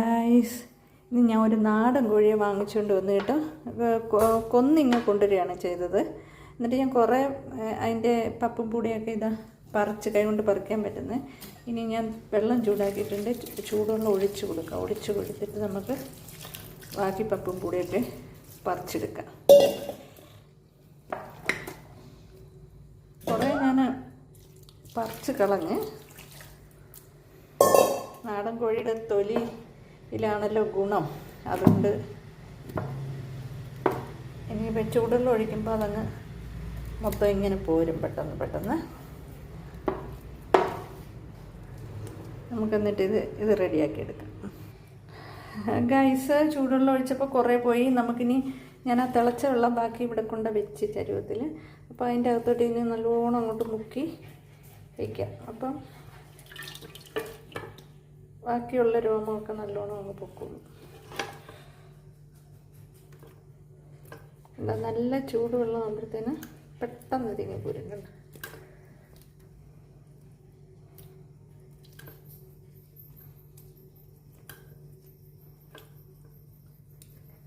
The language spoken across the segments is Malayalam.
ഗൈസ് ഇന്ന് ഞാൻ ഒരു നാടൻ കോഴിയെ വാങ്ങിച്ചുകൊണ്ട് വന്നു കേട്ടോ. കൊന്നിങ്ങ് കൊണ്ടുവരികയാണ് ചെയ്തത്. എന്നിട്ട് ഞാൻ കുറേ അതിന്റെ പപ്പും പൂടിയൊക്കെ ഇതാ പറിച്ച് കൈ കൊണ്ട് പറിക്കാൻ പറ്റുന്നത് ഇനി ഞാൻ വെള്ളം ചൂടാക്കിയിട്ടുണ്ട്. ചൂടുവെള്ളം ഒഴിച്ച് കൊടുക്കാം. ഒഴിച്ച് കൊടുത്തിട്ട് നമുക്ക് ബാക്കി പപ്പും പൂടിയൊക്കെ പറിച്ചെടുക്കാം. കുറേ ഞാൻ പറിച്ച് കളഞ്ഞ് നാടൻ കോഴിയുടെ തൊലിയിലാണല്ലോ ഗുണം. അതുകൊണ്ട് ഇനിയിപ്പോൾ ചൂടുള്ള ഒഴിക്കുമ്പോൾ അതങ്ങ് മൊത്തം ഇങ്ങനെ പോരും പെട്ടെന്ന് പെട്ടെന്ന്. നമുക്കെന്നിട്ട് ഇത് ഇത് റെഡിയാക്കി എടുക്കാം. ഗൈസ് ചൂടുള്ള ഒഴിച്ചപ്പോൾ കുറേ പോയി. നമുക്കിനി ഞാൻ ആ തിളച്ച വെള്ളം ബാക്കി ഇവിടെ കൊണ്ട് വെച്ച് ചരുവത്തിൽ അപ്പോൾ അതിന്റെ അകത്തോട്ട് ഇനി നല്ലോണം അങ്ങോട്ട് മുക്കി വയ്ക്കാം അപ്പം ബാക്കിയുള്ള രോമമൊക്കെ നല്ലോണം അങ്ങ് പൊക്കുള്ളൂ എന്താ നല്ല ചൂടുവെള്ളം ആകുമ്പോഴത്തേന് പെട്ടെന്ന് തിങ്ങി പോരും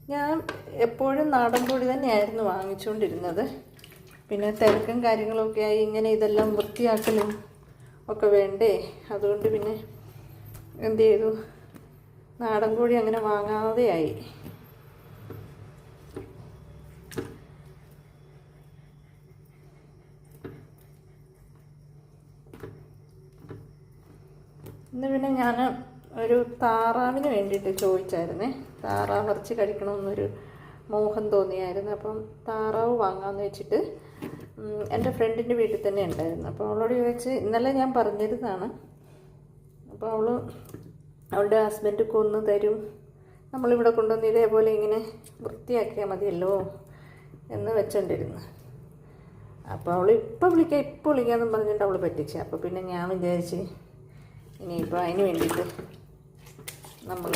ഞാൻ എപ്പോഴും നാടൻ പൊടി തന്നെയായിരുന്നു വാങ്ങിച്ചുകൊണ്ടിരുന്നത് പിന്നെ തിരക്കും കാര്യങ്ങളൊക്കെ ആയി ഇങ്ങനെ ഇതെല്ലാം വൃത്തിയാക്കലും ഒക്കെ വേണ്ടേ? അതുകൊണ്ട് പിന്നെ എന്ത് ചെയ്തു നാടൻ കോഴി അങ്ങനെ വാങ്ങാതെയായി. ഇന്ന് പിന്നെ ഞാൻ ഒരു താറാവിന് വേണ്ടിയിട്ട് ചോദിച്ചായിരുന്നേ. താറാവ് ഇറച്ചി കഴിക്കണമെന്നൊരു മോഹം തോന്നിയായിരുന്നു. അപ്പം താറാവ് വാങ്ങാമെന്ന് വെച്ചിട്ട് എന്റെ ഫ്രണ്ടിന്റെ വീട്ടിൽ തന്നെ ഉണ്ടായിരുന്നു. അപ്പോൾ അവളോട് ചോദിച്ച് ഇന്നലെ ഞാൻ പറഞ്ഞിരുന്നതാണ് അപ്പോൾ അവൾ അവളുടെ ഹസ്ബൻഡ് കൊന്നു തരും. നമ്മളിവിടെ കൊണ്ടുവന്ന് ഇതേപോലെ ഇങ്ങനെ വൃത്തിയാക്കിയാൽ മതിയല്ലോ എന്ന് വെച്ചോണ്ടിരുന്നു. അപ്പോൾ അവൾ ഇപ്പോൾ വിളിക്കാം ഇപ്പോൾ വിളിക്കാമെന്ന് പറഞ്ഞിട്ട് അവൾ പറ്റിച്ചു. അപ്പോൾ പിന്നെ ഞാൻ വിചാരിച്ച് ഇനിയിപ്പോൾ അതിന് വേണ്ടിയിട്ട് നമ്മൾ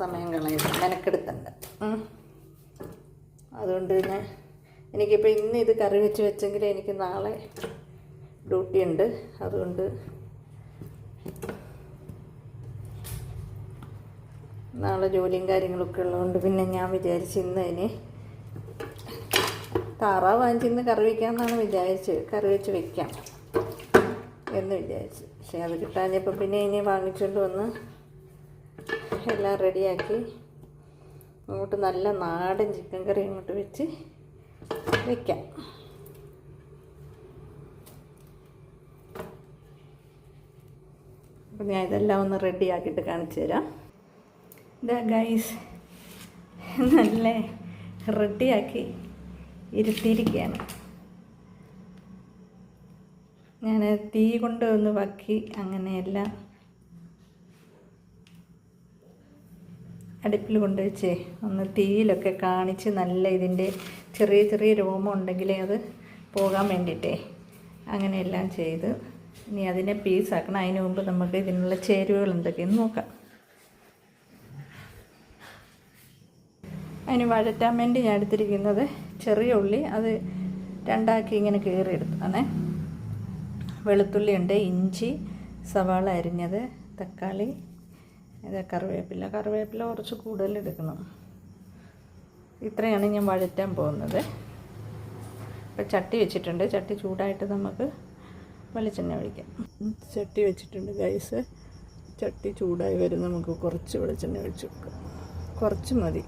സമയം കളയുന്നു മെനക്കെടുത്തണ്ട. അതുകൊണ്ട് പിന്നെ എനിക്കിപ്പോൾ ഇന്ന് ഇത് കറി വെച്ച് വെച്ചെങ്കിൽ എനിക്ക് നാളെ ഡ്യൂട്ടി ഉണ്ട് അതുകൊണ്ട് നാളെ ജോലിയും കാര്യങ്ങളൊക്കെ ഉള്ളതുകൊണ്ട് പിന്നെ ഞാൻ വിചാരിച്ച് ഇന്ന് അതിന് താറാവ് വാങ്ങിച്ചിന്ന് കറി വയ്ക്കാമെന്നാണ് വിചാരിച്ചത് കറി വെച്ച് വെക്കാം എന്ന് വിചാരിച്ചു. പക്ഷേ അത് കിട്ടാഞ്ഞപ്പോൾ പിന്നെ ഇനി വാങ്ങിച്ചുകൊണ്ട് വന്ന് എല്ലാം റെഡിയാക്കി അങ്ങോട്ട് നല്ല നാടൻ ചിക്കൻ കറി അങ്ങോട്ട് വെച്ച് വെക്കാം. അപ്പം ഞാൻ ഇതെല്ലാം ഒന്ന് റെഡിയാക്കിയിട്ട് കാണിച്ചു തരാം. ഇതാ ഗൈസ് നല്ല റെഡിയാക്കി ഇരുത്തിയിരിക്കുകയാണ്. ഞാൻ തീ കൊണ്ട് ഒന്ന് വക്കി അങ്ങനെയെല്ലാം അടുപ്പിൽ കൊണ്ടുവച്ചേ ഒന്ന് തീയിലൊക്കെ കാണിച്ച് നല്ല ഇതിന്റെ ചെറിയ ചെറിയ രോമം ഉണ്ടെങ്കിലേ അത് പോകാൻ വേണ്ടിയിട്ടേ. അങ്ങനെയെല്ലാം ചെയ്ത് ഇനി അതിനെ പീസാക്കണം അതിന് മുമ്പ് നമുക്ക് ഇതിനുള്ള ചേരുവകൾ എന്തൊക്കെയെന്ന് നോക്കാം. അതിന് വഴറ്റാൻ വേണ്ടി ഞാൻ എടുത്തിരിക്കുന്നത് ചെറിയ ഉള്ളി. അത് രണ്ടാക്കി ഇങ്ങനെ കീറിയെടുത്താണേ വെളുത്തുള്ളി ഉണ്ട് ഇഞ്ചി സവാള അരിഞ്ഞത് തക്കാളി ഇത് കറിവേപ്പില. കറിവേപ്പില കുറച്ച് കൂടുതൽ എടുക്കണം. ഇത്രയാണ് ഞാൻ വഴറ്റാൻ പോകുന്നത്. ഇപ്പം ചട്ടി വെച്ചിട്ടുണ്ട്. ചട്ടി ചൂടായിട്ട് നമുക്ക് വെളിച്ചെണ്ണ ഒഴിക്കാം. ചട്ടി വെച്ചിട്ടുണ്ട് ഗൈസ് ചട്ടി ചൂടായി വരും നമുക്ക് കുറച്ച് വെളിച്ചെണ്ണ ഒഴിച്ച് വെക്കാം കുറച്ച് മതി.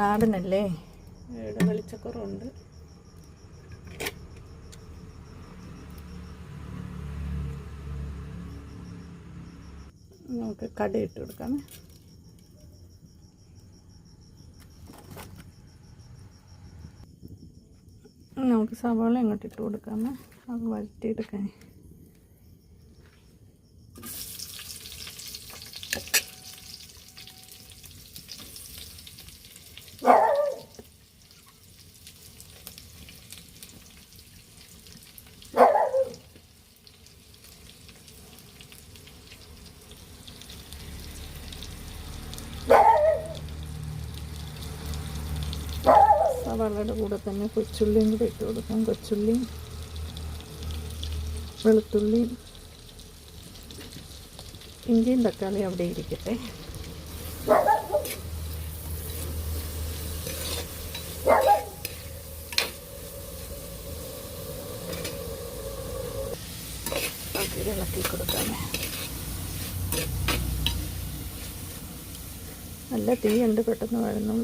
നാടനല്ലേ? വെളിച്ചക്കുറവുണ്ട്. നമുക്ക് കട ഇട്ട് കൊടുക്കാം. നമുക്ക് സവാള ഇങ്ങോട്ട് ഇട്ട് കൊടുക്കാം. അത് വഴറ്റിയെടുക്കാൻ സവാളയുടെ കൂടെ തന്നെ കൊച്ചുള്ളിയും കൂടെ ഇട്ട് കൊടുക്കാം. കൊച്ചുള്ളിയും വെളുത്തുള്ളിയും ഇഞ്ചിയും തക്കാളിയും അവിടെ ഇരിക്കട്ടെ. ഇളക്കി കൊടുക്കാമേ നല്ല തീയുണ്ട് പെട്ടെന്ന് വഴന്നും.